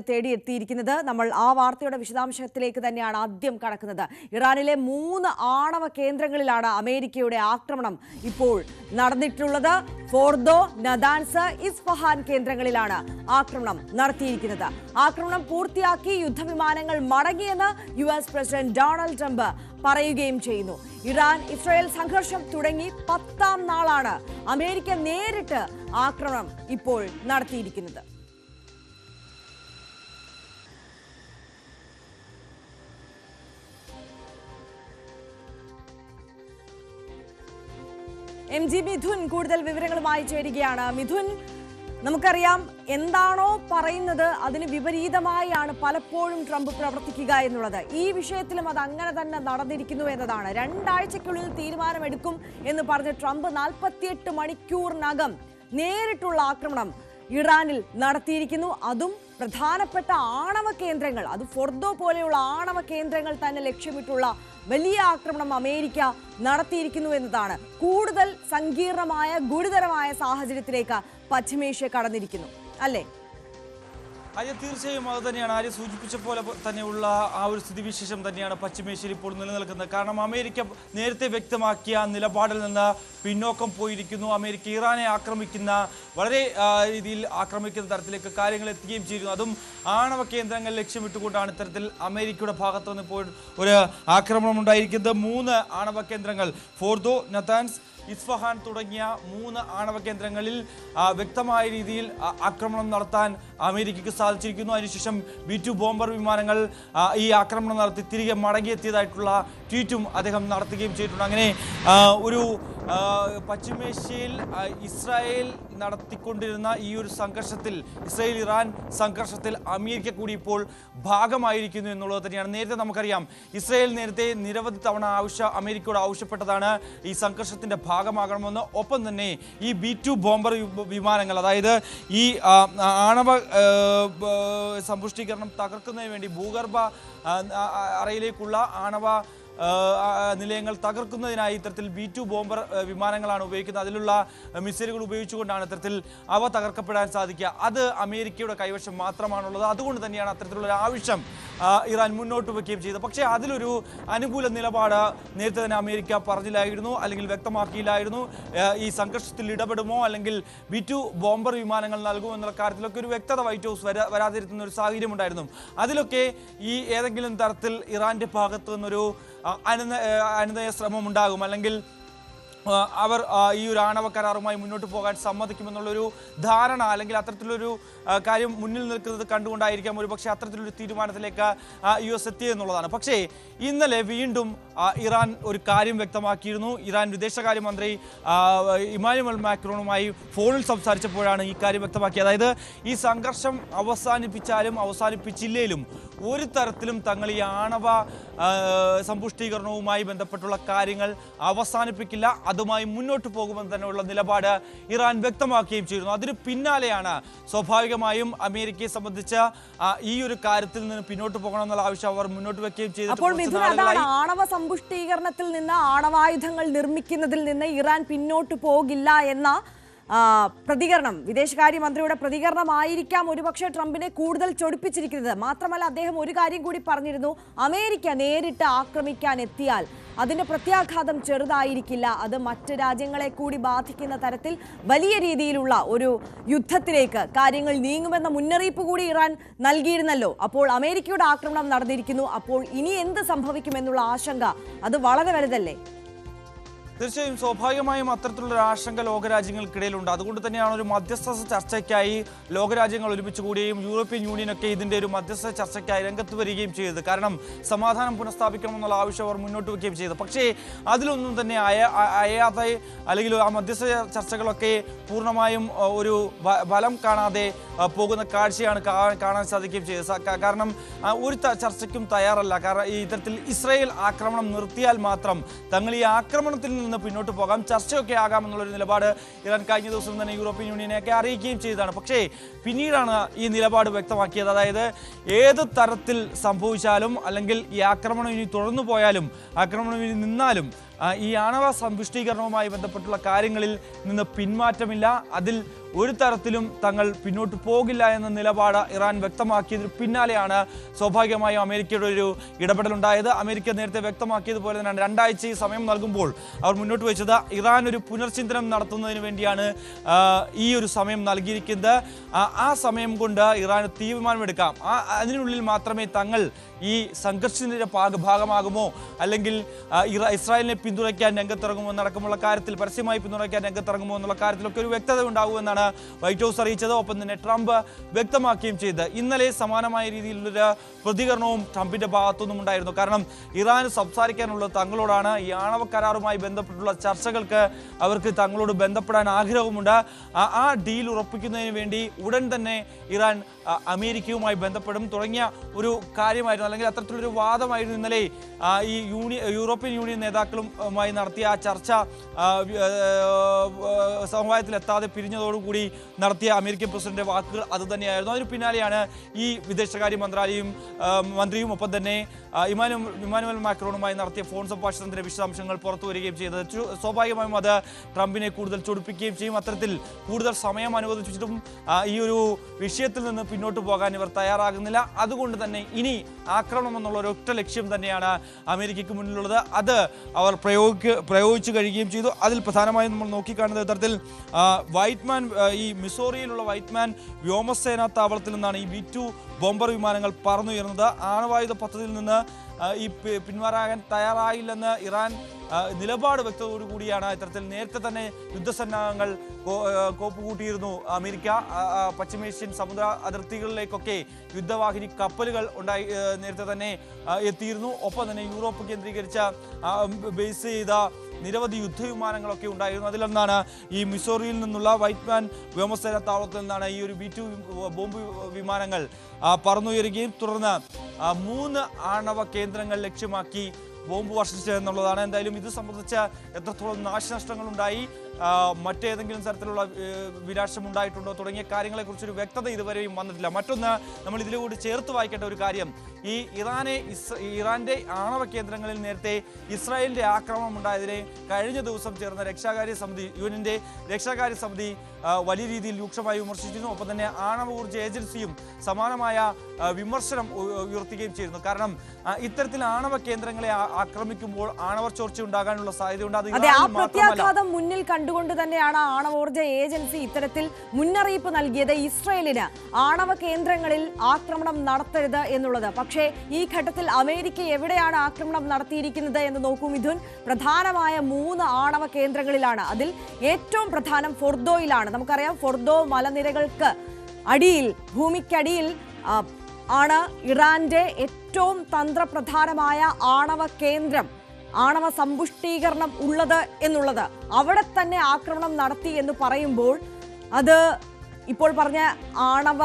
തേടി എത്തിയിരിക്കുന്നത് നമ്മൾ ആ വാർത്തയുടെ വിശദാംശത്തിലേക്ക് തന്നെയാണ് ആദ്യം കടക്കുന്നത്. ഇറാനിലെ മൂന്ന് ആണവ കേന്ദ്രങ്ങളിലാണ് അമേരിക്കയുടെ ആക്രമണം ഇപ്പോൾ നടന്നിട്ടുള്ളത്. ഫോർദോ നദാൻസ് ഇസ്ഫഹാൻ കേന്ദ്രങ്ങളിലാണ് ആക്രമണം നടത്തിയിരിക്കുന്നത്. ആക്രമണം പൂർത്തിയാക്കി യുദ്ധവിമാനങ്ങൾ മടങ്ങിയെന്ന് U S president Donald Trump പറയുകയും ചെയ്യുന്നു. ഇറാൻ ഇസ്രായേൽ സംഘർഷം തുടങ്ങി പത്താം നാളാണ് അമേരിക്ക നേരിട്ട് ആക്രമണം ഇപ്പോൾ നടത്തിയിരിക്കുന്നത്. എം ജി മിഥുൻ കൂടുതൽ വിവരങ്ങളുമായി ചേരുകയാണ്. മിഥുൻ നമുക്കറിയാം എന്താണോ പറയുന്നത് അതിന് വിപരീതമായാണ് പലപ്പോഴും ട്രംപ് പ്രവർത്തിക്കുക എന്നുള്ളത്. ഈ വിഷയത്തിലും അത് അങ്ങനെ തന്നെ നടന്നിരിക്കുന്നു എന്നതാണ്. രണ്ടാഴ്ചയ്ക്കുള്ളിൽ തീരുമാനമെടുക്കും എന്ന് പറഞ്ഞ് ട്രംപ് നാൽപ്പത്തിയെട്ട് മണിക്കൂറിനകം നേരിട്ടുള്ള ആക്രമണം ഇറാനിൽ നടത്തിയിരിക്കുന്നു. അതും പ്രധാനപ്പെട്ട ആണവ കേന്ദ്രങ്ങൾ. അത് ഫൊർദോ പോലെയുള്ള ആണവ കേന്ദ്രങ്ങൾ തന്നെ ലക്ഷ്യമിട്ടുള്ള വലിയ ആക്രമണം അമേരിക്ക നടത്തിയിരിക്കുന്നു എന്നതാണ്. കൂടുതൽ സങ്കീർണമായ ഗുരുതരമായ സാഹചര്യത്തിലേക്ക് പശ്ചിമേഷ്യ കടന്നിരിക്കുന്നു. അല്ലേ? ആര്യ തീർച്ചയായും അത് തന്നെയാണ്. ആര്യ സൂചിപ്പിച്ച പോലെ തന്നെയുള്ള ആ ഒരു സ്ഥിതിവിശേഷം തന്നെയാണ് പശ്ചിമേഷ്യയിൽ ഇപ്പോൾ നിലനിൽക്കുന്നത്. കാരണം അമേരിക്ക നേരത്തെ വ്യക്തമാക്കിയ നിലപാടിൽ നിന്ന് പിന്നോക്കം പോയിരിക്കുന്നു. അമേരിക്ക ഇറാനെ ആക്രമിക്കുന്ന വളരെ രീതിയിൽ ആക്രമിക്കുന്ന തരത്തിലേക്ക് കാര്യങ്ങൾ എത്തുകയും ചെയ്യുന്നു. അതും ആണവ കേന്ദ്രങ്ങൾ ലക്ഷ്യമിട്ടുകൊണ്ടാണ് ഇത്തരത്തിൽ അമേരിക്കയുടെ ഭാഗത്തു നിന്ന് ഇപ്പോൾ ഒരു ആക്രമണം ഉണ്ടായിരിക്കുന്നത്. മൂന്ന് ആണവ കേന്ദ്രങ്ങൾ ഫോർദോ നതാൻസ് ഇസ്ഫഹാൻ തുടങ്ങിയ മൂന്ന് ആണവ കേന്ദ്രങ്ങളിൽ വ്യക്തമായ രീതിയിൽ ആക്രമണം നടത്താൻ അമേരിക്കയ്ക്ക് സാധിച്ചിരിക്കുന്നു. അതിനുശേഷം ബി ടു ബോംബർ വിമാനങ്ങൾ ഈ ആക്രമണം നടത്തി തിരികെ മടങ്ങിയെത്തിയതായിട്ടുള്ള ട്വീറ്റും അദ്ദേഹം നടത്തുകയും ചെയ്തിട്ടുണ്ട്. അങ്ങനെ ഒരു പശ്ചിമേഷ്യയിൽ ഇസ്രായേൽ നടത്തിക്കൊണ്ടിരുന്ന ഈ ഒരു സംഘർഷത്തിൽ ഇസ്രായേൽ ഇറാൻ സംഘർഷത്തിൽ അമേരിക്ക കൂടി ഇപ്പോൾ ഭാഗമായിരിക്കുന്നു എന്നുള്ളത് തന്നെയാണ്. നേരത്തെ നമുക്കറിയാം ഇസ്രായേൽ നേരത്തെ നിരവധി തവണ ആവശ്യ അമേരിക്കയോട് ആവശ്യപ്പെട്ടതാണ് ഈ സംഘർഷത്തിന്റെ ഭാഗമാകണമെന്ന്. ഒപ്പം തന്നെ ഈ ബി ടു ബോംബർ വിമാനങ്ങൾ അതായത് ഈ ആണവ സമ്പുഷ്ടീകരണം തകർക്കുന്നതിന് വേണ്ടി ഭൂഗർഭ അറയിലേക്കുള്ള ആണവ നിലയങ്ങൾ തകർക്കുന്നതിനായി ഇത്തരത്തിൽ ബി ടു ബോംബർ വിമാനങ്ങളാണ് ഉപയോഗിക്കുന്നത്. അതിലുള്ള മിസൈലുകൾ ഉപയോഗിച്ചുകൊണ്ടാണ് ഇത്തരത്തിൽ അവ തകർക്കപ്പെടാൻ സാധിക്കുക. അത് അമേരിക്കയുടെ കൈവശം മാത്രമാണുള്ളത്. അതുകൊണ്ട് തന്നെയാണ് അത്തരത്തിലുള്ള ഒരു ആവശ്യം ഇറാൻ മുന്നോട്ട് വയ്ക്കുകയും ചെയ്തത്. പക്ഷേ അതിലൊരു അനുകൂല നിലപാട് നേരത്തെ തന്നെ അമേരിക്ക പറഞ്ഞില്ലായിരുന്നു അല്ലെങ്കിൽ വ്യക്തമാക്കിയില്ലായിരുന്നു. ഈ സംഘർഷത്തിൽ ഇടപെടുമോ അല്ലെങ്കിൽ ബി ടു ബോംബർ വിമാനങ്ങൾ നൽകുമോ എന്നുള്ള കാര്യത്തിലൊക്കെ ഒരു വ്യക്തത വൈറ്റ് ഹൗസ് വരാ വരാതിരുന്ന ഒരു സാഹചര്യം ഉണ്ടായിരുന്നു അതിലൊക്കെ ഈ ഏതെങ്കിലും തരത്തിൽ ഇറാന്റെ ഭാഗത്തു നിന്നൊരു അനുനയ ശ്രമം ഉണ്ടാകും. അല്ലെങ്കിൽ അവർ ഈ ഒരു ആണവ കരാറുമായി മുന്നോട്ട് പോകാൻ സമ്മതിക്കുമെന്നുള്ളൊരു ധാരണ അല്ലെങ്കിൽ അത്തരത്തിലൊരു കാര്യം മുന്നിൽ നിൽക്കുന്നത് കണ്ടുകൊണ്ടായിരിക്കാം ഒരു പക്ഷേ അത്തരത്തിലൊരു തീരുമാനത്തിലേക്ക് യു എസ് എത്തിയെന്നുള്ളതാണ്. പക്ഷേ ഇന്നലെ വീണ്ടും ഇറാൻ ഒരു കാര്യം വ്യക്തമാക്കിയിരുന്നു. ഇറാൻ വിദേശകാര്യമന്ത്രി ഇമാനുവൽ മാക്രോണുമായി ഫോണിൽ സംസാരിച്ചപ്പോഴാണ് ഈ കാര്യം വ്യക്തമാക്കിയത്. അതായത് ഈ സംഘർഷം അവസാനിപ്പിച്ചാലും അവസാനിപ്പിച്ചില്ലേലും ഒരു തരത്തിലും തങ്ങൾ ഈ ആണവ സമ്പുഷ്ടീകരണവുമായി ബന്ധപ്പെട്ടുള്ള കാര്യങ്ങൾ അവസാനിപ്പിക്കില്ല. അതുമായി മുന്നോട്ട് പോകുമെന്ന് തന്നെയുള്ള നിലപാട് ഇറാൻ വ്യക്തമാക്കുകയും ചെയ്യുന്നു. അതിന് പിന്നാലെയാണ് സ്വാഭാവികമായും അമേരിക്കയെ സംബന്ധിച്ച ഈ ഒരു കാര്യത്തിൽ നിന്ന് പിന്നോട്ട് പോകണമെന്നുള്ള ആവശ്യം അവർ മുന്നോട്ട് വെക്കുകയും ചെയ്തു ആണവ സമ്പുഷ്ടീകരണത്തിൽ നിന്ന് ആണവായുധങ്ങൾ നിർമ്മിക്കുന്നതിൽ നിന്ന് ഇറാൻ പിന്നോട്ട് പോകില്ല എന്ന പ്രതികരണം വിദേശകാര്യമന്ത്രിയുടെ പ്രതികരണമായിരിക്കാം ഒരുപക്ഷെ ട്രംപിനെ കൂടുതൽ ചൊടിപ്പിച്ചിരിക്കുന്നത്. മാത്രമല്ല അദ്ദേഹം ഒരു കാര്യം കൂടി പറഞ്ഞിരുന്നു. അമേരിക്ക നേരിട്ട് ആക്രമിക്കാൻ എത്തിയാൽ അതിന്റെ പ്രത്യാഘാതം ചെറുതായിരിക്കില്ല. അത് മറ്റ് രാജ്യങ്ങളെ കൂടി ബാധിക്കുന്ന തരത്തിൽ വലിയ രീതിയിലുള്ള ഒരു യുദ്ധത്തിലേക്ക് കാര്യങ്ങൾ നീങ്ങുമെന്ന മുന്നറിയിപ്പ് കൂടി ഇറാൻ നൽകിയിരുന്നല്ലോ. അപ്പോൾ അമേരിക്കയുടെ ആക്രമണം നടന്നിരിക്കുന്നു. അപ്പോൾ ഇനി എന്ത് സംഭവിക്കുമെന്നുള്ള ആശങ്ക അത് വളരെ വലുതല്ലേ? തീർച്ചയായും സ്വാഭാവികമായും അത്തരത്തിലുള്ള ഒരു ആശങ്ക ലോകരാജ്യങ്ങൾക്കിടയിലുണ്ട്. അതുകൊണ്ട് തന്നെയാണ് ഒരു മധ്യസ്ഥ ചർച്ചയ്ക്കായി ലോകരാജ്യങ്ങൾ ഒരുമിച്ച് കൂടുകയും യൂറോപ്യൻ യൂണിയനൊക്കെ ഇതിന്റെ ഒരു മധ്യസ്ഥ ചർച്ചയ്ക്കായി രംഗത്ത് വരികയും ചെയ്തത്. കാരണം സമാധാനം പുനഃസ്ഥാപിക്കണമെന്നുള്ള ആവശ്യം അവർ മുന്നോട്ട് വയ്ക്കുകയും ചെയ്തു. പക്ഷേ അതിലൊന്നും തന്നെ അയ അ- അയയാതെ അല്ലെങ്കിൽ ആ മധ്യസ്ഥ ചർച്ചകളൊക്കെ പൂർണമായും ഒരു ബലം കാണാതെ പോകുന്ന കാഴ്ചയാണ് കാണാൻ സാധിക്കുകയും ചെയ്തത്. കാരണം ഒരു ചർച്ചയ്ക്കും തയ്യാറല്ല. കാരണം ഇത്തരത്തിൽ ഇസ്രായേൽ ആക്രമണം നിർത്തിയാൽ മാത്രം തങ്ങൾ ഈ ആക്രമണത്തിൽ നിന്ന് പിന്നോട്ട് പോകാം. ചർച്ചയൊക്കെ ആകാമെന്നുള്ളൊരു നിലപാട് ഇറാൻ കഴിഞ്ഞ ദിവസം തന്നെ യൂറോപ്യൻ യൂണിയനെയൊക്കെ അറിയിക്കുകയും ചെയ്തതാണ്. പക്ഷേ പിന്നീടാണ് ഈ നിലപാട് വ്യക്തമാക്കിയത്. അതായത് ഏത് തരത്തിൽ സംഭവിച്ചാലും അല്ലെങ്കിൽ ഈ ആക്രമണം ഇനി തുടർന്നു പോയാലും ആക്രമണം ഇനി നിന്നാലും ഈ ആണവ സമ്പുഷ്ടീകരണവുമായി ബന്ധപ്പെട്ടുള്ള കാര്യങ്ങളിൽ നിന്ന് പിന്മാറ്റമില്ല. അതിൽ ഒരു തരത്തിലും തങ്ങൾ പിന്നോട്ട് പോകില്ല എന്ന നിലപാട് ഇറാൻ വ്യക്തമാക്കിയതിന് പിന്നാലെയാണ് സ്വാഭാവികമായും അമേരിക്കയുടെ ഒരു ഇടപെടലുണ്ടായത്. അമേരിക്ക നേരത്തെ വ്യക്തമാക്കിയതുപോലെ തന്നെയാണ്. രണ്ടാഴ്ച ഈ സമയം നൽകുമ്പോൾ അവർ മുന്നോട്ട് വെച്ചത് ഇറാൻ ഒരു പുനർചിന്തനം നടത്തുന്നതിന് വേണ്ടിയാണ് ഈ ഒരു സമയം നൽകിയിരിക്കുന്നത്. ആ, സമയം കൊണ്ട് ഇറാൻ തീരുമാനമെടുക്കാം. ആ അതിനുള്ളിൽ മാത്രമേ തങ്ങൾ ഈ സംഘർഷത്തിന്റെ ഭാഗ ഭാഗമാകുമോ? അല്ലെങ്കിൽ ഇസ്രായേലിനെ പിന്തുണയ്ക്കാൻ രംഗത്തിറങ്ങുമോ? എന്നടക്കമുള്ള കാര്യത്തിൽ പരസ്യമായി പിന്തുണയ്ക്കാൻ രംഗത്തിറങ്ങുമോ? എന്നുള്ള കാര്യത്തിലൊക്കെ ഒരു വ്യക്തത ഉണ്ടാകുമെന്നാണ് വൈറ്റ് ഹൗസ് അറിയിച്ചത്. ഒപ്പം തന്നെ ട്രംപ് വ്യക്തമാക്കുകയും ചെയ്ത് ഇന്നലെ സമാനമായ രീതിയിലുള്ളൊരു പ്രതികരണവും ട്രംപിന്റെ ഭാഗത്തുനിന്നും ഉണ്ടായിരുന്നു. കാരണം ഇറാൻ സംസാരിക്കാനുള്ളത് തങ്ങളോടാണ് ഈ ആണവ കരാറുമായി ബന്ധപ്പെട്ടുള്ള ചർച്ചകൾക്ക് അവർക്ക് തങ്ങളോട് ബന്ധപ്പെടാൻ ആഗ്രഹവുമുണ്ട്. ആ- ഡീൽ ഉറപ്പിക്കുന്നതിന് വേണ്ടി ഉടൻ തന്നെ ഇറാൻ അമേരിക്കയുമായി ബന്ധപ്പെടും. തുടങ്ങിയ ഒരു കാര്യമായിരുന്നു. അല്ലെങ്കിൽ അത്തരത്തിലൊരു വാദമായിരുന്നു ഇന്നലെ ഈ യൂണിയൻ യൂറോപ്യൻ യൂണിയൻ നേതാക്കളുമായി നടത്തിയ ആ ചർച്ച സമവായത്തിലെത്താതെ പിരിഞ്ഞതോടുകൂടി നടത്തിയ അമേരിക്കൻ പ്രസിഡന്റ് വാക്കുകൾ അത് തന്നെയായിരുന്നു. അതിന് പിന്നാലെയാണ് ഈ വിദേശകാര്യ മന്ത്രാലയം മന്ത്രിയും ഒപ്പം തന്നെ ആ, ഇമാനു ഇമാനുവൽ മാക്രോണുമായി നടത്തിയ ഫോൺ സംഭാഷണത്തിന്റെ വിശദാംശങ്ങൾ പുറത്തു വരികയും ചെയ്തത്. സ്വാഭാവികമായും അത് ട്രംപിനെ കൂടുതൽ ചൊടിപ്പിക്കുകയും ചെയ്യും. അത്തരത്തിൽ കൂടുതൽ സമയം അനുവദിച്ചിട്ടും ഈ ഒരു വിഷയത്തിൽ നിന്ന് പിന്നോട്ട് പോകാൻ ഇവർ തയ്യാറാകുന്നില്ല. അതുകൊണ്ട് തന്നെ ഇനി ആക്രമണം എന്നുള്ള ഒരു ഒറ്റ ലക്ഷ്യം തന്നെയാണ് അമേരിക്കയ്ക്ക് മുന്നിലുള്ളത്. അത് അവർ പ്രയോഗിക്ക പ്രയോഗിച്ചു കഴിയുകയും ചെയ്തു. അതിൽ പ്രധാനമായും നമ്മൾ നോക്കിക്കാണുന്നത് ഇത്തരത്തിൽ വൈറ്റ്മാൻ ഈ മിസോറിയിലുള്ള വൈറ്റ്മാൻ വ്യോമസേനാ താവളത്തിൽ നിന്നാണ് ഈ ബി ടു ബോംബർ വിമാനങ്ങൾ പറന്നുയർന്നത് ആണവായുധ പദ്ധതിയിൽ നിന്ന് ഈ പിന്മാറാകാൻ തയ്യാറായില്ലെന്ന് ഇറാൻ നിലപാട് വ്യക്തതയോടു കൂടിയാണ് ഇത്തരത്തിൽ നേരത്തെ തന്നെ യുദ്ധസന്നാഹങ്ങൾ കോ- ആ, കോപ്പ് കൂട്ടിയിരുന്നു അമേരിക്ക പശ്ചിമേഷ്യൻ സമുദ്ര അതിർത്തികളിലേക്കൊക്കെ യുദ്ധവാഹിനി കപ്പലുകൾ ഉണ്ടായി നേരത്തെ തന്നെ എത്തിയിരുന്നു. ഒപ്പം തന്നെ യൂറോപ്പ് കേന്ദ്രീകരിച്ച ബേസ് ചെയ്ത നിരവധി യുദ്ധവിമാനങ്ങളൊക്കെ ഉണ്ടായിരുന്നു. അതിലൊന്നാണ് ഈ മിസോറിയിൽ നിന്നുള്ള വൈറ്റ്മാൻ വ്യോമസേന താവളത്തിൽ നിന്നാണ് ഈ ഒരു ബി ടു ബോംബ് വിമാനങ്ങൾ പറന്നുയരുകയും തുടർന്ന് മൂന്ന് ആണവ കേന്ദ്രങ്ങൾ ലക്ഷ്യമാക്കി ബോംബ് വർഷിച്ചത് എന്നുള്ളതാണ്. എന്തായാലും ഇത് സംബന്ധിച്ച എത്രത്തോളം നാശനഷ്ടങ്ങൾ ഉണ്ടായി മറ്റേതെങ്കിലും തരത്തിലുള്ള വിനാശം ഉണ്ടായിട്ടുണ്ടോ തുടങ്ങിയ കാര്യങ്ങളെക്കുറിച്ചൊരു വ്യക്തത ഇതുവരെയും വന്നിട്ടില്ല. മറ്റൊന്ന് നമ്മൾ ഇതിലൂടെ ചേർത്ത് വായിക്കേണ്ട ഒരു കാര്യം ഈ ഇറാനെ ഇറാന്റെ ആണവ കേന്ദ്രങ്ങളിൽ നേരത്തെ ഇസ്രായേലിന്റെ ആക്രമണം ഉണ്ടായതിനെ കഴിഞ്ഞ ദിവസം ചേർന്ന രക്ഷാകാര്യ സമിതി യുഎനിന്റെ രക്ഷാകാര്യ സമിതി വലിയ രീതിയിൽ രൂക്ഷമായി വിമർശിച്ചിരുന്നു. ഒപ്പം തന്നെ ആണവ ഊർജ ഏജൻസിയും സമാനമായ വിമർശനം ഉയർത്തുകയും ചെയ്യുന്നു കാരണം ഇത്തരത്തിൽ ആണവ കേന്ദ്രങ്ങളെ ആക്രമിക്കുമ്പോൾ ആണവ ചോർച്ച ഉണ്ടാകാനുള്ള സാധ്യതയുണ്ട്. അത് ആ പ്രത്യാഘാതം മുന്നിൽ കണ്ടുകൊണ്ട് തന്നെയാണ് ആണവോർജ ഏജൻസി ഇത്തരത്തിൽ മുന്നറിയിപ്പ് നൽകിയത് ഇസ്രയേലിന്. ആണവ കേന്ദ്രങ്ങളിൽ ആക്രമണം നടത്തരുത് എന്നുള്ളത്. പക്ഷേ ഈ ഘട്ടത്തിൽ അമേരിക്ക എവിടെയാണ് ആക്രമണം നടത്തിയിരിക്കുന്നത് എന്ന് നോക്കൂ മിഥുൻ. പ്രധാനമായ മൂന്ന് ആണവ കേന്ദ്രങ്ങളിലാണ്. അതിൽ ഏറ്റവും പ്രധാനം ഫോർദോയിലാണ്. നമുക്കറിയാം ഫോർദോ മലനിരകൾക്ക് അടിയിൽ ഭൂമിക്കടിയിൽ ആണ് ഇറാന്റെ ഏറ്റവും തന്ത്രപ്രധാനമായ ആണവ കേന്ദ്രം ആണവ സമ്പുഷ്ടീകരണം ഉള്ളത് എന്നുള്ളത്. അവിടെ തന്നെ ആക്രമണം നടത്തി എന്ന് പറയുമ്പോൾ അത് ഇപ്പോൾ പറഞ്ഞ ആണവ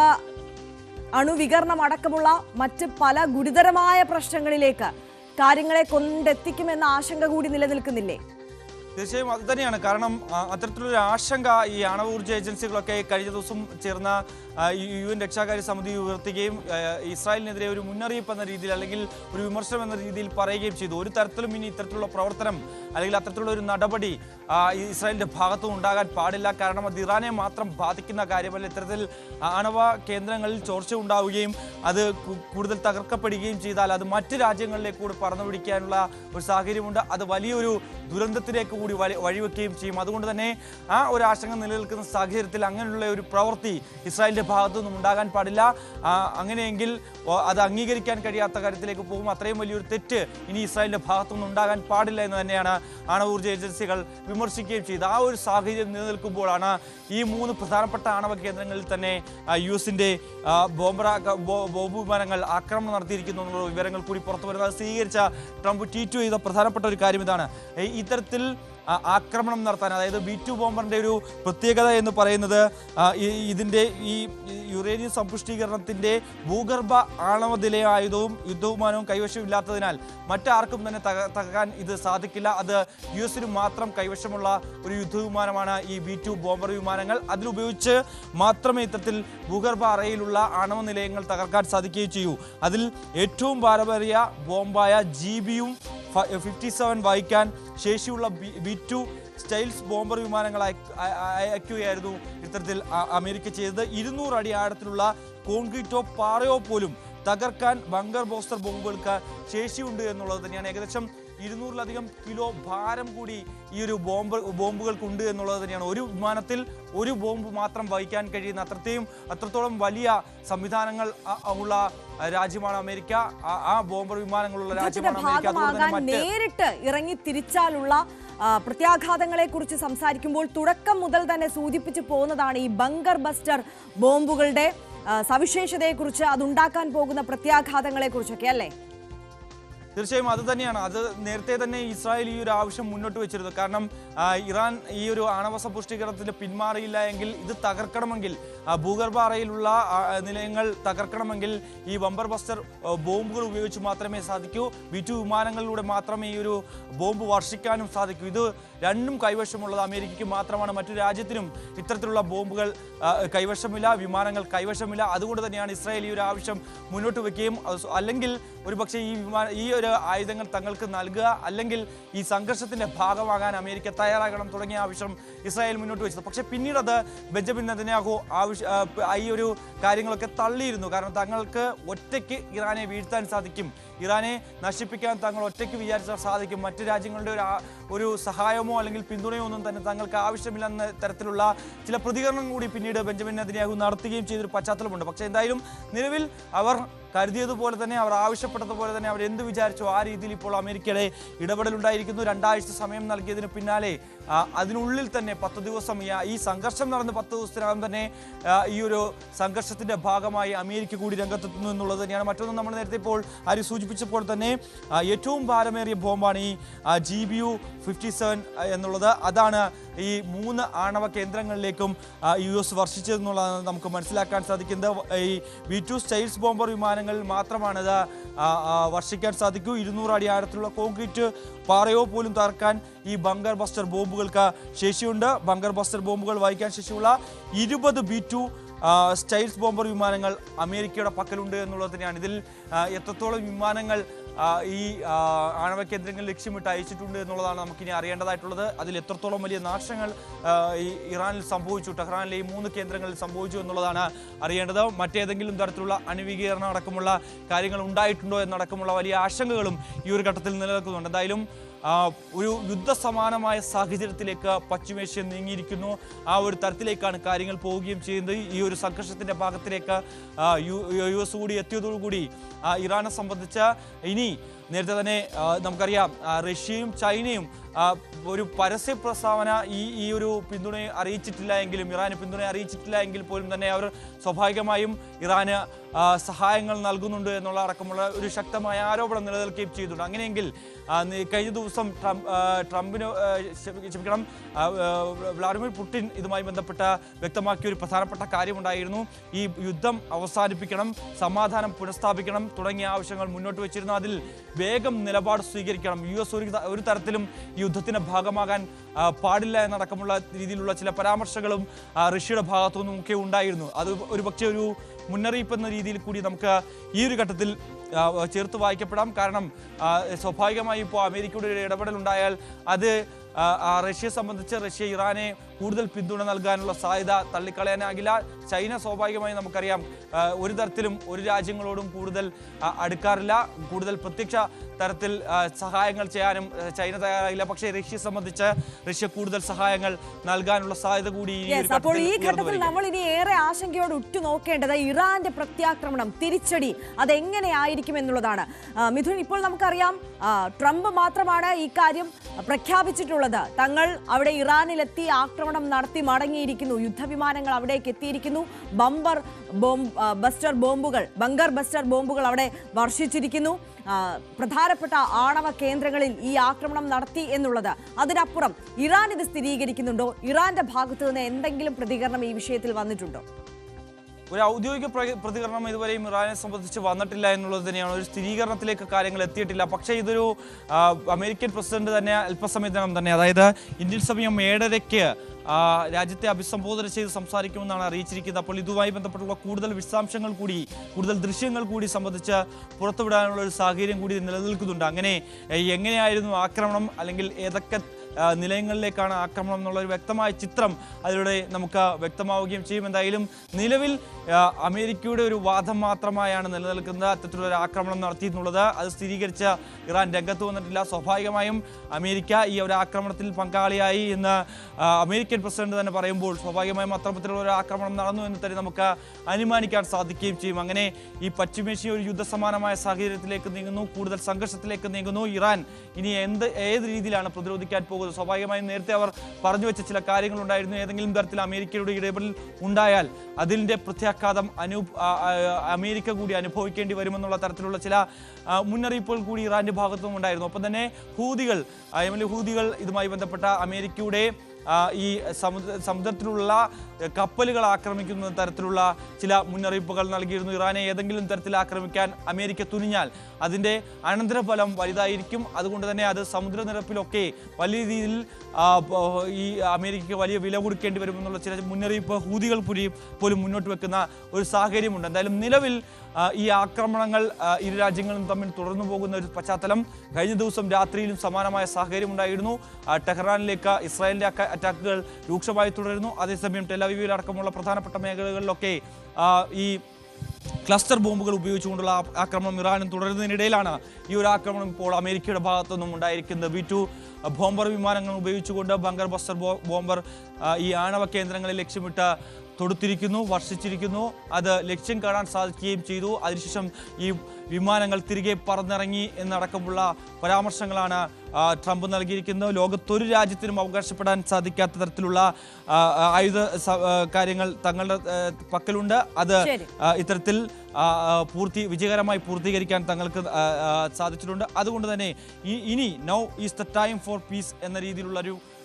അണുവികരണം അടക്കമുള്ള മറ്റ് പല ഗുരുതരമായ പ്രശ്നങ്ങളിലേക്ക് കാര്യങ്ങളെ കൊണ്ടെത്തിക്കുമെന്ന ആശങ്ക കൂടി നിലനിൽക്കുന്നില്ലേ? തീർച്ചയായും അത് തന്നെയാണ്. കാരണം അത്തരത്തിലൊരു ആശങ്ക ഈ ആണവ ഊർജ ഏജൻസികളൊക്കെ കഴിഞ്ഞ ദിവസം ചേർന്ന യു എൻ രക്ഷാകാര്യ സമിതി ഉയർത്തുകയും ഇസ്രായേലിനെതിരെ ഒരു മുന്നറിയിപ്പ് എന്ന രീതിയിൽ അല്ലെങ്കിൽ ഒരു വിമർശനം എന്ന രീതിയിൽ പറയുകയും ചെയ്തു. ഒരു തരത്തിലും ഇനി ഇത്തരത്തിലുള്ള പ്രവർത്തനം അല്ലെങ്കിൽ അത്തരത്തിലുള്ള ഒരു നടപടി ഇസ്രായേലിന്റെ ഭാഗത്തും ഉണ്ടാകാൻ പാടില്ല. കാരണം അത് ഇറാനെ മാത്രം ബാധിക്കുന്ന കാര്യമല്ല. ഇത്തരത്തിൽ ആണവ കേന്ദ്രങ്ങളിൽ ചോർച്ച ഉണ്ടാവുകയും അത് കൂടുതൽ തകർക്കപ്പെടുകയും ചെയ്താൽ അത് മറ്റ് രാജ്യങ്ങളിലേക്ക് കൂടി പറന്നു പിടിക്കാനുള്ള ഒരു സാഹചര്യമുണ്ട്. അത് വലിയൊരു ദുരന്തത്തിലേക്ക് കൂടി വഴി- വഴിവെക്കുകയും ചെയ്യും. അതുകൊണ്ട് തന്നെ ആ ഒരു ആശങ്ക നിലനിൽക്കുന്ന സാഹചര്യത്തിൽ അങ്ങനെയുള്ള ഒരു പ്രവൃത്തി ഇസ്രായേലിന്റെ ഭാഗത്തു നിന്നും ഉണ്ടാകാൻ പാടില്ല. അങ്ങനെയെങ്കിൽ അത് അംഗീകരിക്കാൻ കഴിയാത്ത കാര്യത്തിലേക്ക് പോകും. അത്രയും വലിയൊരു തെറ്റ് ഇനി ഇസ്രായേലിന്റെ ഭാഗത്തു നിന്ന് ഉണ്ടാകാൻ പാടില്ല എന്ന് തന്നെയാണ് ആണവോർജ ഏജൻസികൾ വിമർശിക്കുകയും ചെയ്തത്. ആ ഒരു സാഹചര്യം നിലനിൽക്കുമ്പോഴാണ് ഈ മൂന്ന് പ്രധാനപ്പെട്ട ആണവ കേന്ദ്രങ്ങളിൽ തന്നെ യു എസിന്റെ ബോംബറ ബോംബ് വിമാനങ്ങൾ ആക്രമണം നടത്തിയിരിക്കുന്നു എന്നുള്ള വിവരങ്ങൾ കൂടി പുറത്തു വരുന്നത്. സ്വീകരിച്ച ട്രംപ് ട്വീറ്റ് ചെയ്ത പ്രധാനപ്പെട്ട ഒരു കാര്യം ഇതാണ്. ഇത്തരത്തിൽ ആക്രമണം നടത്താൻ അതായത് ബി ടു ബോംബറിന്റെ ഒരു പ്രത്യേകത എന്ന് പറയുന്നത് ഇതിന്റെ ഈ- യുറേനിയം സമ്പുഷ്ടീകരണത്തിന്റെ ഭൂഗർഭ ആണവ നിലയായുധവും യുദ്ധവിമാനവും കൈവശമില്ലാത്തതിനാൽ മറ്റാർക്കും തന്നെ തക- തകർക്കാൻ ഇത് സാധിക്കില്ല. അത് യു എസിന് മാത്രം കൈവശമുള്ള ഒരു യുദ്ധവിമാനമാണ് ഈ ബി ടു ബോംബർ വിമാനങ്ങൾ. അതിലുപയോഗിച്ച് മാത്രമേ ഇത്തരത്തിൽ ഭൂഗർഭ അറയിലുള്ള ആണവ നിലയങ്ങൾ തകർക്കാൻ സാധിക്കുകയും ചെയ്യൂ. അതിൽ ഏറ്റവും ഭാരമേറിയ ബോംബായ ജി ബിയും ഫിഫ്റ്റി സെവൻ വഹിക്കാൻ ശേഷിയുള്ള ബി ടു സ്റ്റൈൽസ് ബോംബർ വിമാനങ്ങൾ അയക്ക- അയ- അയക്കുകയായിരുന്നു ഇത്തരത്തിൽ അമേരിക്ക ചെയ്തത്. ഇരുന്നൂറ് അടി ആഴത്തിലുള്ള കോൺക്രീറ്റോ പാറയോ പോലും തകർക്കാൻ ബങ്കർ ബോസ്റ്റർ ബോംബുകൾക്ക് ശേഷിയുണ്ട് എന്നുള്ളത് തന്നെയാണ്. ഏകദേശം ഇരുന്നൂറിലധികം കിലോ ഭാരം കൂടി ഈ ഒരു ബോംബ് ബോംബുകൾക്കുണ്ട് എന്നുള്ളത് തന്നെയാണ്. ഒരു വിമാനത്തിൽ ഒരു ബോംബ് മാത്രം വഹിക്കാൻ കഴിയുന്ന അത്രത്തെയും അത്രത്തോളം വലിയ സംവിധാനങ്ങൾ ഉള്ള രാജ്യമാണ് അമേരിക്ക. ആ- ബോംബർ വിമാനങ്ങളുള്ള രാജ്യമാണ് അമേരിക്ക. അതുകൊണ്ട് നേരിട്ട് ഇറങ്ങി തിരിച്ചാലുള്ള പ്രത്യാഘാതങ്ങളെ കുറിച്ച് സംസാരിക്കുമ്പോൾ തുടക്കം മുതൽ തന്നെ സൂചിപ്പിച്ചു പോകുന്നതാണ് ഈ ബങ്കർ ബസ്റ്റർ ബോംബുകളുടെ സവിശേഷതയെക്കുറിച്ച് അതുണ്ടാക്കാൻ പോകുന്ന പ്രത്യാഘാതങ്ങളെക്കുറിച്ചൊക്കെ അല്ലേ? തീർച്ചയായും അത് തന്നെയാണ്. അത് നേരത്തെ തന്നെ ഇസ്രായേൽ ഈ ഒരു ആവശ്യം മുന്നോട്ട് വെച്ചിരുന്നു. കാരണം ഇറാൻ ഈ ഒരു ആണവ സമ്പുഷ്ടീകരണത്തിന് പിന്മാറിയില്ല എങ്കിൽ ഇത് തകർക്കണമെങ്കിൽ ഭൂഗർഭ അറയിലുള്ള നിലയങ്ങൾ തകർക്കണമെങ്കിൽ ഈ ബമ്പർ ബസ്റ്റർ ബോംബുകൾ ഉപയോഗിച്ച് മാത്രമേ സാധിക്കൂ. ബി ടു വിമാനങ്ങളിലൂടെ മാത്രമേ ഈ ഒരു ബോംബ് വർഷിക്കാനും സാധിക്കൂ. ഇത് രണ്ടും കൈവശമുള്ളത് അമേരിക്കയ്ക്ക് മാത്രമാണ്. മറ്റു രാജ്യത്തിനും ഇത്തരത്തിലുള്ള ബോംബുകൾ കൈവശമില്ല വിമാനങ്ങൾ കൈവശമില്ല. അതുകൊണ്ട് തന്നെയാണ് ഇസ്രായേൽ ഈ ഒരു ആവശ്യം മുന്നോട്ട് വയ്ക്കുകയും അല്ലെങ്കിൽ ഒരുപക്ഷെ ഈ വിമാന ഈ ഒരു ആയുധങ്ങൾ തങ്ങൾക്ക് നൽകുക അല്ലെങ്കിൽ ഈ സംഘർഷത്തിന്റെ ഭാഗമാകാൻ അമേരിക്ക തയ്യാറാകണം തുടങ്ങിയ ആവശ്യം ഇസ്രായേൽ മുന്നോട്ട് വെച്ചത്. പക്ഷേ പിന്നീട് അത് ബെഞ്ചമിൻ നെതന്യാഹു ആവശ്യ ഈ ഒരു കാര്യങ്ങളൊക്കെ തള്ളിയിരുന്നു. കാരണം തങ്ങൾക്ക് ഒറ്റയ്ക്ക് ഇറാനെ വീഴ്ത്താൻ സാധിക്കും. ഇറാനെ നശിപ്പിക്കാൻ തങ്ങൾ ഒറ്റയ്ക്ക് വിചാരിച്ചാൽ സാധിക്കും. മറ്റ് രാജ്യങ്ങളുടെ ഒരു സഹായമോ അല്ലെങ്കിൽ പിന്തുണയോ ഒന്നും തന്നെ തങ്ങൾക്ക് ആവശ്യമില്ലെന്ന തരത്തിലുള്ള ചില പ്രതികരണം കൂടി പിന്നീട് ബെഞ്ചമിൻ നെതന്യാഹു നടത്തുകയും ചെയ്തൊരു പശ്ചാത്തലമുണ്ട്. പക്ഷേ എന്തായാലും നിലവിൽ അവർ കരുതിയതുപോലെ തന്നെ അവർ ആവശ്യപ്പെട്ടതുപോലെ തന്നെ അവർ എന്ത് വിചാരിച്ചോ? ആ രീതിയിൽ ഇപ്പോൾ അമേരിക്കയുടെ ഇടപെടലുണ്ടായിരിക്കുന്നു. രണ്ടാഴ്ച സമയം നൽകിയതിന് പിന്നാലെ അതിനുള്ളിൽ തന്നെ പത്ത് ദിവസം ഈ- സംഘർഷം നടന്ന് പത്ത് ദിവസത്തിനകം തന്നെ ഈ ഒരു സംഘർഷത്തിന്റെ ഭാഗമായി അമേരിക്ക കൂടി രംഗത്തെത്തുന്നു എന്നുള്ളത് തന്നെയാണ്. മറ്റൊന്നും നമ്മൾ നേരത്തെ ഇപ്പോൾ ആര് സൂചിപ്പിച്ചപ്പോൾ തന്നെ ഏറ്റവും ഭാരമേറിയ ബോംബാണ് ഈ G B U fifty seven എന്നുള്ളത്. അതാണ് ഈ മൂന്ന് ആണവ കേന്ദ്രങ്ങളിലേക്കും യു എസ് വർഷിച്ചതെന്നുള്ളതാണ് നമുക്ക് മനസ്സിലാക്കാൻ സാധിക്കുന്നത്. ഈ ബി ടു സ്റ്റൈൽസ് ബോംബർ വിമാനങ്ങളിൽ മാത്രമാണിത് വർഷിക്കാൻ സാധിക്കൂ. ഇരുന്നൂറ് അടി ആഴത്തിലുള്ള കോൺക്രീറ്റ് പാറയോ പോലും തകർക്കാൻ ഈ ബങ്കർ ബസ്റ്റർ ബോംബുകൾക്ക് ശേഷിയുണ്ട്. ബങ്കർ ബസ്റ്റർ ബോംബുകൾ വഹിക്കാൻ ശേഷിയുള്ള ഇരുപത് ബി ടു സ്റ്റൈൽസ് ബോംബർ വിമാനങ്ങൾ അമേരിക്കയുടെ പക്കലുണ്ട് എന്നുള്ളത് തന്നെയാണ്. ഇതിൽ എത്രത്തോളം വിമാനങ്ങൾ ഈ ആണവ കേന്ദ്രങ്ങൾ ലക്ഷ്യമിട്ട് അയച്ചിട്ടുണ്ട് എന്നുള്ളതാണ് നമുക്കിനി അറിയേണ്ടതായിട്ടുള്ളത്. അതിൽ എത്രത്തോളം വലിയ നാശങ്ങൾ ഈ ഇറാനിൽ സംഭവിച്ചു ടെഹ്റാനിലെ ഈ മൂന്ന് കേന്ദ്രങ്ങളിൽ സംഭവിച്ചു എന്നുള്ളതാണ് അറിയേണ്ടത്. മറ്റേതെങ്കിലും തരത്തിലുള്ള അണുവീകരണം അടക്കമുള്ള കാര്യങ്ങൾ ഉണ്ടായിട്ടുണ്ടോ എന്നടക്കമുള്ള വലിയ ആശങ്കകളും ഈ ഒരു ഘട്ടത്തിൽ നിലനിൽക്കുന്നുണ്ട്. എന്തായാലും ഒരു യുദ്ധസമാനമായ സാഹചര്യത്തിലേക്ക് പശ്ചിമേഷ്യ നീങ്ങിയിരിക്കുന്നു. ആ ഒരു തരത്തിലേക്കാണ് കാര്യങ്ങൾ പോവുകയും ചെയ്യുന്നത്. ഈ ഒരു സംഘർഷത്തിന്റെ ഭാഗത്തിലേക്ക് യു എസ് കൂടി എത്തിയതോടുകൂടി ഇറാനെ സംബന്ധിച്ച് ഇനി നേരത്തെ തന്നെ നമുക്കറിയാം റഷ്യയും ചൈനയും ഒരു പരസ്യ പ്രസ്താവന ഈ ഈ ഒരു പിന്തുണയെ അറിയിച്ചിട്ടില്ല എങ്കിലും ഇറാന് പിന്തുണ അറിയിച്ചിട്ടില്ല എങ്കിൽ പോലും തന്നെ അവർ സ്വാഭാവികമായും ഇറാന് സഹായങ്ങൾ നൽകുന്നുണ്ട് എന്നുള്ള അടക്കമുള്ള ഒരു ശക്തമായ ആരോപണം നിലനിൽക്കുകയും ചെയ്തിട്ടുണ്ട്. അങ്ങനെയെങ്കിൽ കഴിഞ്ഞ ദിവസം ട്രംപ് ട്രംപിന് ക്ഷമിക്കണം വ്ളാഡിമിർ പുടിൻ ഇതുമായി ബന്ധപ്പെട്ട വ്യക്തമാക്കിയ ഒരു പ്രധാനപ്പെട്ട കാര്യമുണ്ടായിരുന്നു. ഈ യുദ്ധം അവസാനിപ്പിക്കണം സമാധാനം പുനഃസ്ഥാപിക്കണം തുടങ്ങിയ ആവശ്യങ്ങൾ മുന്നോട്ട് വെച്ചിരുന്നു അതിൽ വേഗം നിലപാട് സ്വീകരിക്കണം. യു എസ് ഒരു തരത്തിലും ഈ യുദ്ധത്തിന്റെ ഭാഗമാകാൻ പാടില്ല എന്നടക്കമുള്ള രീതിയിലുള്ള ചില പരാമർശങ്ങളും റഷ്യയുടെ ഭാഗത്തു ഒക്കെ ഉണ്ടായിരുന്നു. അത് ഒരു പക്ഷേ ഒരു മുന്നറിയിപ്പ് എന്ന രീതിയിൽ കൂടി നമുക്ക് ഈ ഒരു ഘട്ടത്തിൽ ചേർത്ത് വായിക്കപ്പെടാം. കാരണം സ്വാഭാവികമായി ഇപ്പോൾ അമേരിക്കയുടെ ഒരു ഇടപെടൽ ഉണ്ടായാൽ അത് റഷ്യയെ സംബന്ധിച്ച് റഷ്യ ഇറാനെ കൂടുതൽ പിന്തുണ നൽകാനുള്ള സാധ്യത തള്ളിക്കളയാനാകില്ല. ചൈന സ്വാഭാവികമായി നമുക്കറിയാം ഒരു തരത്തിലും ഒരു രാജ്യങ്ങളോടും കൂടുതൽ അടുക്കാറില്ല. കൂടുതൽ പ്രത്യക്ഷ തരത്തിൽ സഹായങ്ങൾ ചെയ്യാനും ചൈന തയ്യാറായില്ല. പക്ഷേ റഷ്യയെ സംബന്ധിച്ച് റഷ്യ കൂടുതൽ സഹായങ്ങൾ നൽകാനുള്ള സാധ്യത കൂടി അപ്പോൾ ഈ ഘട്ടത്തിൽ നമ്മൾ ഇനി ഏറെ ആശങ്കയോട് ഉറ്റുനോക്കേണ്ടത് ഇറാന്റെ പ്രത്യാക്രമണം തിരിച്ചടി അതെങ്ങനെയായിരിക്കും എന്നുള്ളതാണ്. മിഥുൻ ഇപ്പോൾ നമുക്കറിയാം ട്രംപ് മാത്രമാണ് ഈ കാര്യം പ്രഖ്യാപിച്ചിട്ടുള്ളത്. തങ്ങൾ അവിടെ ഇറാനിലെത്തി ആക്രമണം നടത്തി മടങ്ങിയിരിക്കുന്നു. യുദ്ധവിമാനങ്ങൾ അവിടേക്ക് എത്തിയിരിക്കുന്നു. ബംബർ ബോംബ് ബസ്റ്റർ ബോംബുകൾ ബങ്കർ ബസ്റ്റർ ബോംബുകൾ അവിടെ വർഷിച്ചിരിക്കുന്നു. പ്രധാനപ്പെട്ട ആണവ കേന്ദ്രങ്ങളിൽ ഈ ആക്രമണം നടത്തി എന്നുള്ളത്. അതിനപ്പുറം ഇറാൻ ഇത് സ്ഥിരീകരിക്കുന്നുണ്ടോ? ഇറാന്റെ ഭാഗത്തു നിന്ന് എന്തെങ്കിലും പ്രതികരണം ഈ വിഷയത്തിൽ വന്നിട്ടുണ്ടോ? ഒരു ഔദ്യോഗിക പ്ര- പ്രതികരണം ഇതുവരെയും ഇറാനെ സംബന്ധിച്ച് വന്നിട്ടില്ല എന്നുള്ളത് തന്നെയാണ്. ഒരു സ്ഥിരീകരണത്തിലേക്ക് കാര്യങ്ങൾ എത്തിയിട്ടില്ല. പക്ഷേ ഇതൊരു അമേരിക്കൻ പ്രസിഡന്റ് തന്നെ അല്പസമയത്തിനകം തന്നെ അതായത് ഇന്ത്യൻ സമയം ഏഴരയ്ക്ക് രാജ്യത്തെ അഭിസംബോധന ചെയ്ത് സംസാരിക്കുമെന്നാണ് അറിയിച്ചിരിക്കുന്നത്. അപ്പോൾ ഇതുമായി ബന്ധപ്പെട്ടുള്ള കൂടുതൽ വിശദാംശങ്ങൾ കൂടി കൂടുതൽ ദൃശ്യങ്ങൾ കൂടി സംബന്ധിച്ച് പുറത്തുവിടാനുള്ള ഒരു സാഹചര്യം കൂടി നിലനിൽക്കുന്നുണ്ട്. അങ്ങനെ എങ്ങനെയായിരുന്നു ആക്രമണം അല്ലെങ്കിൽ ഏതൊക്കെ നിലയങ്ങളിലേക്കാണ് ആക്രമണം എന്നുള്ള ഒരു വ്യക്തമായ ചിത്രം അതിലൂടെ നമുക്ക് വ്യക്തമാവുകയും ചെയ്യും. എന്തായാലും നിലവിൽ അമേരിക്കയുടെ ഒരു വാദം മാത്രമായാണ് നിലനിൽക്കുന്നത്. അത്തരത്തിലുള്ള ഒരു ആക്രമണം നടത്തിയിട്ടുള്ളത്. അത് സ്ഥിരീകരിച്ച ഇറാൻ രംഗത്ത് വന്നിട്ടില്ല. സ്വാഭാവികമായും അമേരിക്ക ഈ ഒരു ആക്രമണത്തിൽ പങ്കാളിയായി എന്ന് അമേരിക്കൻ പ്രസിഡന്റ് തന്നെ പറയുമ്പോൾ സ്വാഭാവികമായും അത്തരത്തിലുള്ള ഒരു ആക്രമണം നടന്നു എന്ന് തന്നെ നമുക്ക് അനുമാനിക്കാൻ സാധിക്കുകയും ചെയ്യും. അങ്ങനെ ഈ പശ്ചിമേഷ്യ ഒരു യുദ്ധസമാനമായ സാഹചര്യത്തിലേക്ക് നീങ്ങുന്നു കൂടുതൽ സംഘർഷത്തിലേക്ക് നീങ്ങുന്നു. ഇറാൻ ഇനി എന്ത് ഏത് രീതിയിലാണ് പ്രതിരോധിക്കാൻ പോകുന്നത്? സ്വാഭാവികമായും നേരത്തെ അവർ പറഞ്ഞു വെച്ച ചില കാര്യങ്ങളുണ്ടായിരുന്നു. ഏതെങ്കിലും തരത്തിൽ അമേരിക്കയുടെ ഇടപെടൽ ഉണ്ടായാൽ അതിന്റെ പ്രത്യാഘാതം അനു ആ, ആ, അമേരിക്ക കൂടി അനുഭവിക്കേണ്ടി വരുമെന്നുള്ള തരത്തിലുള്ള ചില മുന്നറിയിപ്പുകൾ കൂടി ഇറാന്റെ ഭാഗത്തുനിന്നും ഉണ്ടായിരുന്നു ഒപ്പം തന്നെ ഹൂതികൾ ഹൂതികൾ ഇതുമായി ബന്ധപ്പെട്ട അമേരിക്കയുടെ ഈ സമുദ്ര സമുദ്രത്തിലുള്ള കപ്പലുകൾ ആക്രമിക്കുന്ന തരത്തിലുള്ള ചില മുന്നറിയിപ്പുകൾ നൽകിയിരുന്നു. ഇറാനെ ഏതെങ്കിലും തരത്തിൽ ആക്രമിക്കാൻ അമേരിക്ക തുനിഞ്ഞാൽ അതിന്റെ അനന്തരഫലം വലുതായിരിക്കും. അതുകൊണ്ട് തന്നെ അത് സമുദ്രനിരപ്പിലൊക്കെ വലിയ രീതിയിൽ ഈ അമേരിക്കയ്ക്ക് വലിയ വില കൊടുക്കേണ്ടി വരുമെന്നുള്ള ചില മുന്നറിയിപ്പ് ഹൂതികൾ പുരി- പോലും മുന്നോട്ട് വെക്കുന്ന ഒരു സാഹചര്യമുണ്ട്. എന്തായാലും നിലവിൽ ഈ ആക്രമണങ്ങൾ ഇരു രാജ്യങ്ങളും തമ്മിൽ തുടർന്നു പോകുന്ന ഒരു പശ്ചാത്തലം കഴിഞ്ഞ ദിവസം രാത്രിയിലും സമാനമായ സാഹചര്യം ഉണ്ടായിരുന്നു ടെഹ്റാനിലേക്ക് ഇസ്രായേലിന്റെ അറ്റാക്കുകൾ രൂക്ഷമായി തുടരുന്നു. അതേസമയം ടെലവീവിൽ അടക്കമുള്ള പ്രധാനപ്പെട്ട മേഖലകളിലൊക്കെ ഈ ക്ലസ്റ്റർ ബോംബുകൾ ഉപയോഗിച്ചുകൊണ്ടുള്ള ആക്രമണം ഇറാനും തുടരുന്നതിനിടയിലാണ് ഈ ഒരു ആക്രമണം ഇപ്പോൾ അമേരിക്കയുടെ ഭാഗത്തു നിന്നും ഉണ്ടായിരിക്കുന്നത്. വി ടു ബോംബർ വിമാനങ്ങൾ ഉപയോഗിച്ചുകൊണ്ട് ബങ്കർ ബസ്റ്റർ ബോംബർ ഈ ആണവ കേന്ദ്രങ്ങളെ ലക്ഷ്യമിട്ട് തൊടുത്തിരിക്കുന്നു വർഷിച്ചിരിക്കുന്നു. അത് ലക്ഷ്യം കാണാൻ സാധിക്കുകയും ചെയ്തു. അതിനുശേഷം ഈ വിമാനങ്ങൾ തിരികെ പറന്നിറങ്ങി എന്നടക്കമുള്ള പരാമർശങ്ങളാണ് ട്രംപ് നൽകിയിരിക്കുന്നത്. ലോകത്തൊരു രാജ്യത്തിനും അവകാശപ്പെടാൻ സാധിക്കാത്ത തരത്തിലുള്ള ആയുധ കാര്യങ്ങൾ തങ്ങളുടെ പക്കലുണ്ട്. അത് ഇത്തരത്തിൽ പൂർത്തി വിജയകരമായി പൂർത്തീകരിക്കാൻ തങ്ങൾക്ക് സാധിച്ചിട്ടുണ്ട്. അതുകൊണ്ട് തന്നെ ഇനി now is the time for peace എന്ന രീതിയിലുള്ള ഒരു ആ,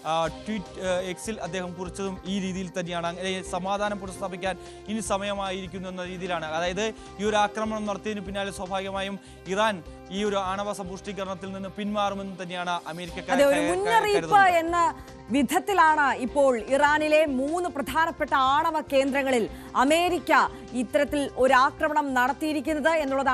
ട്വീറ്റ് എക്സിൽ അദ്ദേഹം കുറിച്ചതും ഈ രീതിയിൽ തന്നെയാണ്. അങ്ങനെ സമാധാനം പുനഃസ്ഥാപിക്കാൻ ഇനി സമയമായിരിക്കുന്നു എന്ന രീതിയിലാണ്. അതായത് ഈ ഒരു ആക്രമണം നടത്തിയതിന് പിന്നാലെ സ്വാഭാവികമായും ഇറാൻ ഈ ഒരു ആണവ സമ്പുഷ്ടീകരണത്തിൽ നിന്ന് പിന്മാറുമെന്ന് തന്നെയാണ് അമേരിക്ക മുന്നറിയിപ്പ് എന്ന വിധത്തിലാണ് ഇപ്പോൾ ഇറാനിലെ മൂന്ന് പ്രധാനപ്പെട്ട ആണവ കേന്ദ്രങ്ങളിൽ അമേരിക്ക ഇത്തരത്തിൽ ഒരു ആക്രമണം നടത്തിയിരിക്കുന്നത് എന്നുള്ളതാണ്